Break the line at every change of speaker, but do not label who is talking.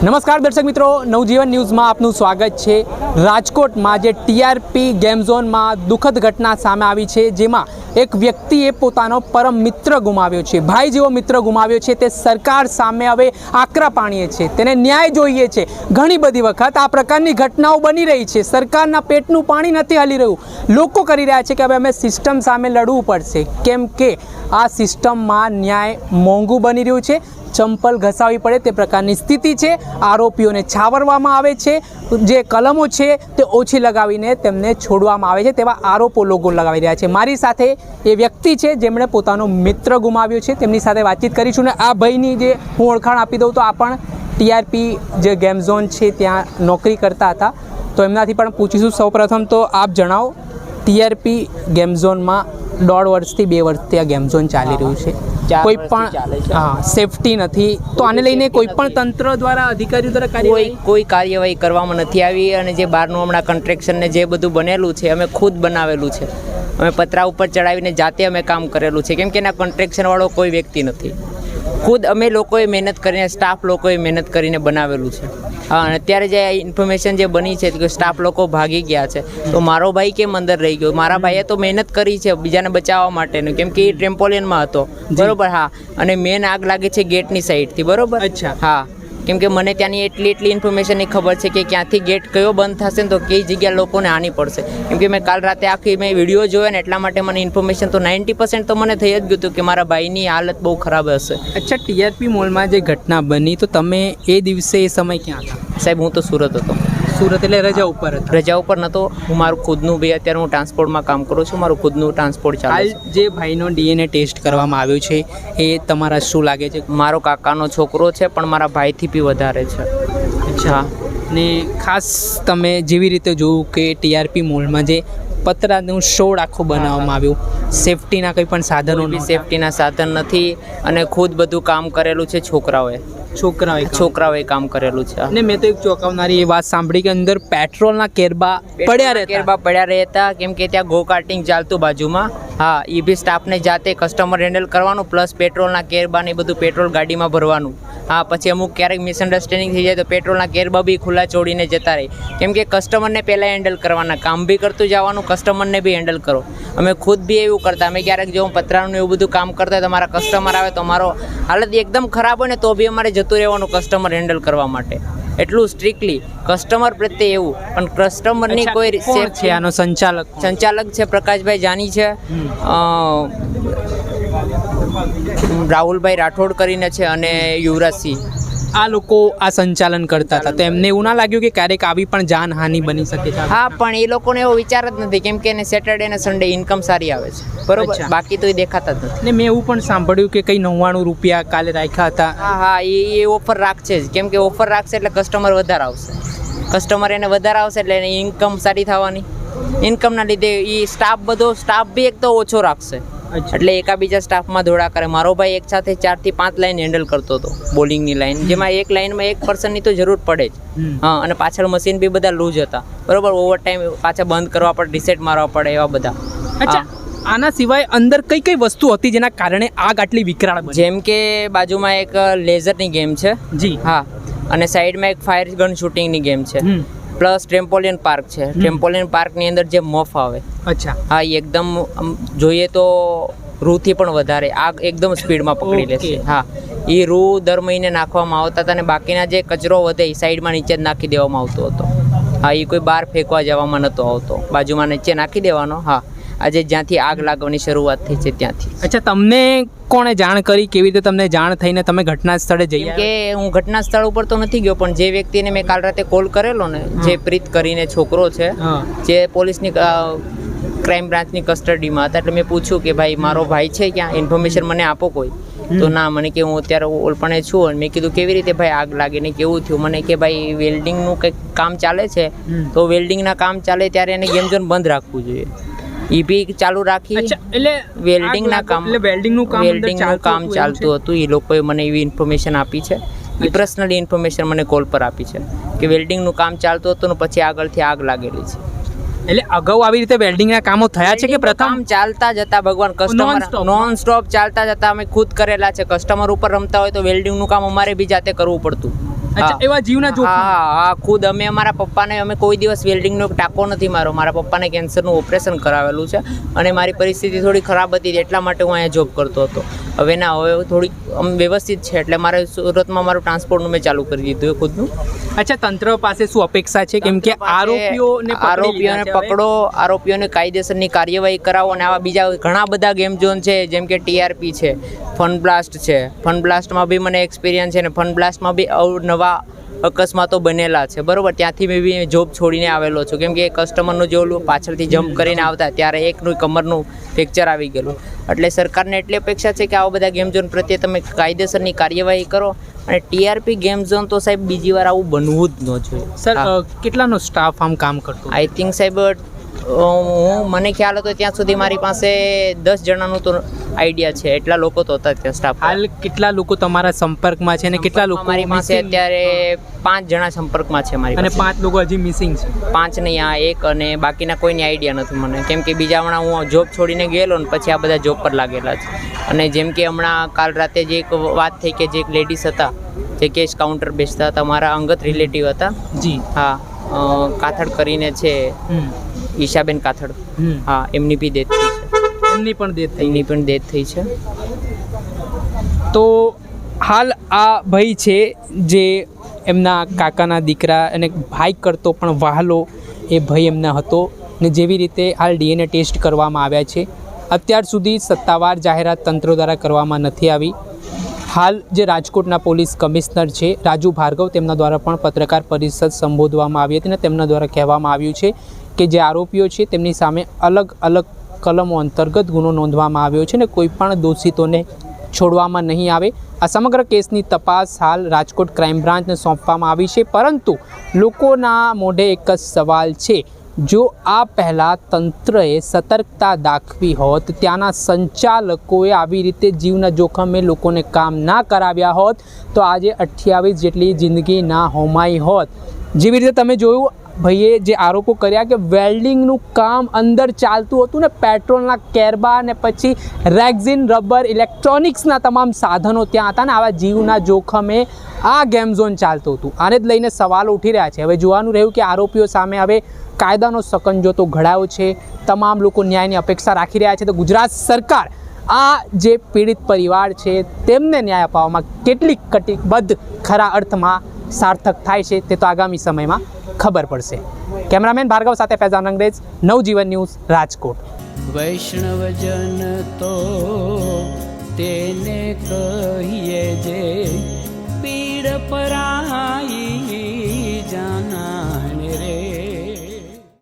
નમસ્કાર દર્શક મિત્રો, નવજીવન ન્યૂઝમાં આપનું સ્વાગત છે. રાજકોટમાં જે ટીઆરપી ગેમ ઝોનમાં દુઃખદ ઘટના સામે આવી છે, જેમાં એક વ્યક્તિએ પોતાનો પરમ મિત્ર ગુમાવ્યો છે, ભાઈ જેવો મિત્ર ગુમાવ્યો છે, તે સરકાર સામે હવે આકરા પાણીએ છે, તેને ન્યાય જોઈએ છે. ઘણી બધી વખત આ પ્રકારની ઘટનાઓ બની રહી છે, સરકારના પેટનું પાણી નથી હલી રહ્યું. લોકો કરી રહ્યા છે કે હવે અમે સિસ્ટમ સામે લડવું પડશે. કેમ કે આ સિસ્ટમમાં ન્યાય મોંઘું બની રહ્યું છે, ચંપલ ઘસાવી પડે તે પ્રકારની સ્થિતિ છે, આરોપીઓને છાવરવામાં આવે છે જે કલમો છે તે ઓછી લગાવીને તેમને છોડવામાં આવે છે તેવા આરોપો લોકો લગાવી રહ્યા છે. મારી સાથે એ વ્યક્તિ છે જેમણે પોતાનો મિત્ર ગુમાવ્યો છે. તેમની સાથે વાતચીત કરીશું ને આ ભાઈની જે હું ઓળખાણ આપી દઉં તો આ પણ ટીઆરપી જે ગેમ ઝોન છે ત્યાં નોકરી કરતા હતા. તો એમનાથી પણ પૂછીશું. સૌપ્રથમ તો આપ જણાવો ટીઆરપી ગેમ ઝોનમાં દોઢ વર્ષથી બે વર્ષથી આ ગેમ ઝોન ચાલી રહ્યું છે. કોઈ પણ હા સેફટી નથી. તો આને લઈને કોઈ પણ તંત્ર દ્વારા અધિકારીઓ દ્વારા
કોઈ
કાર્યવાહી?
કોઈ કાર્યવાહી કરવામાં નથી આવી અને જે બહારનું હમણાં કન્ટ્રેક્શનને જે બધું બનેલું છે અમે ખુદ બનાવેલું છે. અમે પતરા ઉપર ચડાવીને જાતે અમે કામ કરેલું છે. કેમ કે એના કોન્ટ્રેક્શનવાળો કોઈ વ્યક્તિ નથી. ખુદ અમે લોકોએ મહેનત કરીને સ્ટાફ લોકોએ મહેનત કરીને બનાવેલું છે. હા અને અત્યારે જે ઇન્ફોર્મેશન જે બની છે કે સ્ટાફ લોકો ભાગી ગયા છે તો મારો ભાઈ કેમ અંદર રહી ગયો? મારા ભાઈએ તો મહેનત કરી છે બીજાને બચાવવા માટેનું કેમ કે એ ટ્રેમ્પોલિયનમાં હતો. બરોબર હા. અને મેન આગ લાગે છે ગેટની સાઈડથી બરોબર?
અચ્છા.
હા. કેમ કે મને ત્યાંની એટલી એટલી ઇન્ફોર્મેશનની ખબર છે કે ક્યાંથી ગેટ કયો બંધ થશે ને તો કઈ જગ્યા લોકોને આની પડશે. કેમ કે મેં કાલ રાતે આખી મેં વીડિયો જોયો ને એટલા માટે મને ઇન્ફોર્મેશન તો નાઇન્ટી પર્સન્ટ તો મને થઈ જ ગયું હતું કે મારા ભાઈની હાલત બહુ ખરાબ હશે.
અચ્છા ટીઆરપી મોલમાં જે ઘટના બની તો તમે એ દિવસે એ સમય ક્યાં હતા?
સાહેબ હું તો સુરત હતો.
સુરત એટલે રજા ઉપર હતા.
રજા ઉપર નહોતો હું મારું ખુદનું બી અત્યારે હું ટ્રાન્સપોર્ટમાં કામ કરું છું. મારું ખુદનું ટ્રાન્સપોર્ટ ચાલે છે.
જે ભાઈનો ડીએનએ ટેસ્ટ કરવામાં આવ્યો છે એ તમારા શું લાગે છે?
મારો કાકાનો છોકરો છે પણ મારા ભાઈથી બી વધારે છે. અચ્છા.
ને ખાસ તમે જેવી રીતે જોયું કે ટીઆરપી મોલમાં જે પતરાનું શોડ આખું બનાવવામાં આવ્યું સેફટીના કંઈ પણ સાધનો
સેફટીના સાધન નથી અને ખુદ બધું કામ કરેલું છે છોકરાઓએ.
છોકરાઓએ.
છોકરાઓએ કામ કરેલું છે
અને મેં તો એક ચોંકાવનારી એ વાત સાંભળી કે અંદર પેટ્રોલના કેરબા પડ્યા રહેતા.
કેરબા પડ્યા રહેતા કેમ કે ત્યાં ગો કાર્ટિંગ ચાલતું બાજુમાં. હા એ બી સ્ટાફને જાતે કસ્ટમર હેન્ડલ કરવાનું પ્લસ પેટ્રોલના કેરબા ને બધું પેટ્રોલ ગાડીમાં ભરવાનું. હા પછી અમુક ક્યારેક મિસઅન્ડરસ્ટેન્ડિંગ થઈ જાય તો પેટ્રોલના કેરબા બી ખુલ્લા છોડીને જતા રહે. કેમ કે કસ્ટમરને પહેલાં હેન્ડલ કરવાના કામ બી કરતું જવાનું કસ્ટમરને બી હેન્ડલ કરો. અમે ખુદ બી એવું કરતા અમે ક્યારેક જો પતરાનું એવું બધું કામ કરતા હોય તો અમારા કસ્ટમર આવે તો અમારો હાલત એકદમ ખરાબ હોય ને તો બી અમારે જતું રહેવાનું કસ્ટમર હેન્ડલ કરવા માટે. એટલું સ્ટ્રિક્ટલી કસ્ટમર પ્રત્યે એવું. પણ કસ્ટમરની કોઈ સેફ
છે આનો સંચાલક
સંચાલક છે પ્રકાશભાઈ જાની છે. રાહુલભાઈ રાઠોડ કરીને છે અને યુવરાજસિંહ.
આ લોકો આ સંચાલન કરતા હતા. તો એમને એવું ના લાગ્યું કે ક્યારેક આવી પણ જાનહાનિ બની શકે છે.
હા પણ એ લોકોને એવો વિચાર જ નથી. કેમ કે એને સેટરડે અને સન્ડે ઇન્કમ સારી આવે છે. બરોબર? બાકી તો એ દેખાતા જ નથી.
ને મેં એવું પણ સાંભળ્યું કે કંઈ નવ્વાણું રૂપિયા કાલે રાખ્યા હતા.
હા હા એ ઓફર રાખશે જ. કેમ કે ઓફર રાખશે એટલે કસ્ટમર વધારે આવશે. કસ્ટમર એને વધારે આવશે એટલે એની ઇન્કમ સારી થવાની. ઇન્કમના લીધે એ સ્ટાફ બધો સ્ટાફ બી એક તો ઓછો રાખશે. એટલે એકાબીજા સ્ટાફમાં ધોળા કરે. મારો ભાઈ એક સાથે ચારથી પાંચ લાઈન હેન્ડલ કરતો હતો બોલિંગની લાઈન જેમાં એક લાઈનમાં એક પર્સનની તો જરૂર પડે જ. હા અને પાછળ મશીન બી બધા લૂઝ હતા. બરોબર? ઓવર ટાઈમ પાછા બંધ કરવા પડે રિસેટ મારવા પડે એવા બધા.
અચ્છા આના સિવાય અંદર કઈ કઈ વસ્તુ હતી જેના કારણે આગ આટલી વિકરાળ બની?
જેમ કે બાજુમાં એક લેઝરની ગેમ છે.
જી.
હા. અને સાઈડમાં એક ફાયર ગન શૂટિંગની ગેમ છે. પ્લસ ટ્રેમ્પોલિયન પાર્ક છે. ટ્રેમ્પોલિન પાર્કની અંદર જે મફ આવે
અચ્છા.
હા એ એકદમ જોઈએ તો રૂથી પણ વધારે આગ એકદમ સ્પીડમાં પકડી લેશે. હા એ રૂ દર મહિને નાખવામાં આવતા હતા અને બાકીના જે કચરો વધે એ સાઈડમાં નીચે જ નાખી દેવામાં આવતો હતો. હા એ કોઈ બહાર ફેંકવા જવામાં નહોતો આવતો. બાજુમાં નીચે નાખી દેવાનો હા. આજે જ્યાંથી આગ લાગવાની શરૂઆત થઈ છે ત્યાંથી.
અચ્છા તમને કોણે જાણ કરી? કેવી રીતે તમને જાણ થઈને તમે ઘટના સ્થળે જઈ
કે હું ઘટના સ્થળ ઉપર તો નથી ગયો પણ જે વ્યક્તિને મેં કાલ રાતે કોલ કરેલો ને જે પ્રીત કરીને છોકરો છે જે પોલીસની ક્રાઇમ બ્રાન્ચની કસ્ટડીમાં હતા એટલે મેં પૂછ્યું કે ભાઈ મારો ભાઈ છે ક્યાં? ઇન્ફોર્મેશન મને આપો કોઈ. તો ના મને કે હું અત્યારે ઓલપણે છું અને મેં કીધું કેવી રીતે ભાઈ આગ લાગે ને કેવું થયું? મને કે ભાઈ વેલ્ડિંગનું કંઈક કામ ચાલે છે. તો વેલ્ડિંગના કામ ચાલે ત્યારે એને ગેમ ઝોન બંધ રાખવું જોઈએ. એ બી ચાલુ રાખી.
એટલે
વેલ્ડિંગ
ના
કામ
એટલે વેલ્ડિંગનું કામ
વેલ્ડિંગનું કામ ચાલતું હતું. એ લોકોએ મને એવી ઇન્ફોર્મેશન આપી છે. એ પર્સનલી ઇન્ફોર્મેશન મને કોલ પર આપી છે કે વેલ્ડિંગનું કામ ચાલતું હતું ને પછી આગળથી આગ લાગેલી છે.
એટલે અગાઉ આવી રીતે વેલ્ડિંગના કામો થયા છે કે પ્રથમ?
ચાલતા જતા ભગવાન. કસ્ટમર નોન સ્ટોપ ચાલતા જતા અમે ખુદ કરેલા છે. કસ્ટમર ઉપર રમતા હોય તો વેલ્ડિંગનું કામ અમારે બી જાતે કરવું પડતું.
એવા જીવના જોખમ.
હા હા ખુદ અમે અમારા પપ્પાને અમે કોઈ દિવસ વેલ્ડિંગનો ટાંકો નથી મારો. મારા પપ્પાને કેન્સરનું ઓપરેશન કરાવેલું છે અને મારી પરિસ્થિતિ થોડી ખરાબ હતી એટલા માટે હું અહીંયા જોબ કરતો હતો. હવે ના હવે થોડીક આમ વ્યવસ્થિત છે એટલે મારે સુરતમાં મારું ટ્રાન્સપોર્ટનું મેં ચાલુ કરી દીધું ખુદનું.
અચ્છા તંત્ર પાસે શું અપેક્ષા છે? કેમ કે આરોપીઓને
આરોપીઓને. પકડો આરોપીઓને કાયદેસરની કાર્યવાહી કરાવો અને આવા બીજા ઘણા બધા ગેમ ઝોન છે જેમ કે ટીઆરપી છે ફન બ્લાસ્ટ છે. ફન બ્લાસ્ટમાં બી મને એક્સપિરિયન્સ છે ને ફન બ્લાસ્ટમાં બી નવા અકસ્માતો બનેલા છે. બરાબર? ત્યાંથી મેં બી જોબ છોડીને આવેલો છું. કેમ કે કસ્ટમરનું જે ઓલું પાછળથી જમ્પ કરીને આવતા ત્યારે એકનું કમરનું ફ્રેક્ચર આવી ગયેલું. એટલે સરકારને એટલી અપેક્ષા છે કે આવા બધા ગેમ ઝોન પ્રત્યે તમે કાયદેસરની કાર્યવાહી કરો. અને ટીઆરપી ગેમ ઝોન તો સાહેબ બીજી વાર આવું બનવું જ ન જોઈએ.
સર. કેટલાનો સ્ટાફ આમ કામ કરતો?
આઈ થિંક સાહેબ હું મને ખ્યાલ હતો ત્યાં સુધી મારી પાસે દસ જણાનું તો આઈડિયા છે. એટલા લોકો તો હતા ત્યાં સ્ટાફ
હાલ કેટલા લોકો તમારા સંપર્કમાં છે અને કેટલા લોકો
મારી પાસે અત્યારે પાંચ જણા સંપર્કમાં છે મારી
અને પાંચ લોકો હજી મિસિંગ છે?
પાંચ નહીં આ એક અને બાકીના કોઈની આઈડિયા નથી મને. કેમ કે બીજા હમણાં હું જોબ છોડીને ગયેલો ને પછી આ બધા જોબ પર લાગેલા છે. અને જેમ કે હમણાં કાલ રાતે જે એક વાત થઈ કે જે એક લેડીઝ હતા જે કેશ કાઉન્ટર બેસતા હતા મારા અંગત રિલેટિવ હતા.
જી.
હા કાથડ કરીને છે. ઈશાબેન કાથડ. હા એમની બી ડેથ થઈ છે.
એમની પણ ડેથ થઈ
એમની પણ ડેથ થઈ છે.
તો હાલ આ ભાઈ છે જે એમના કાકાના દીકરા અને ભાઈ કરતો પણ વહાલો એ ભાઈ એમના હતો ને જેવી રીતે હાલ ડીએનએ ટેસ્ટ કરવામાં આવ્યા છે. અત્યાર સુધી સત્તાવાર જાહેરાત તંત્ર દ્વારા કરવામાં નથી આવી. હાલ જે રાજકોટના પોલીસ કમિશનર છે રાજુ ભાર્ગવ તેમના દ્વારા પણ પત્રકાર પરિષદ સંબોધવામાં આવી હતી અને તેમના દ્વારા કહેવામાં આવ્યું છે કે જે આરોપીઓ છે તેમની સામે અલગ અલગ કલમો અંતર્ગત ગુનો નોંધવામાં આવ્યો છે ને કોઈપણ દોષિતોને છોડવામાં નહીં આવે. આ સમગ્ર કેસની તપાસ હાલ રાજકોટ ક્રાઇમ બ્રાન્ચને સોંપવામાં આવી છે. પરંતુ લોકોના મોઢે એક જ સવાલ છે. જો આ પહેલાં તંત્રએ સતર્કતા દાખવી હોત, ત્યાંના સંચાલકોએ આવી રીતે જીવના જોખમે લોકોને કામ ના કરાવ્યા હોત, તો આજે અઠ્યાવીસ જેટલી જિંદગી ના હોમાઈ હોત. જેવી રીતે તમે જોયું ભાઈએ જે આરોપો કર્યા કે વેલ્ડિંગનું કામ અંદર ચાલતું હતું ને, પેટ્રોલના કેરબા ને પછી રેક્ઝિન, રબર, ઇલેક્ટ્રોનિક્સના તમામ સાધનો ત્યાં હતા ને, આવા જીવના જોખમે આ ગેમ ઝોન ચાલતું હતું. આને જ લઈને સવાલો ઉઠી રહ્યા છે. હવે જોવાનું રહ્યું કે આરોપીઓ સામે હવે કાયદાનો સકંજો તો ઘડાયો છે. તમામ લોકો ન્યાયની અપેક્ષા રાખી રહ્યા છે. તો ગુજરાત સરકાર, આ જે પીડિત પરિવાર છે, તેમને ન્યાય અપાવવામાં કેટલી કટિબદ્ધ ખરા અર્થમાં સાર્થક થાય છે તે તો આગામી સમયમાં ખબર પડશે. કેમેરામેન ભાર્ગવ સાથે ફૈઝાન અંગ્રેજ, નવજીવન ન્યૂઝ, રાજકોટ.
વૈષ્ણવજન તો તેને કહીએ જે પીડ પરાઈ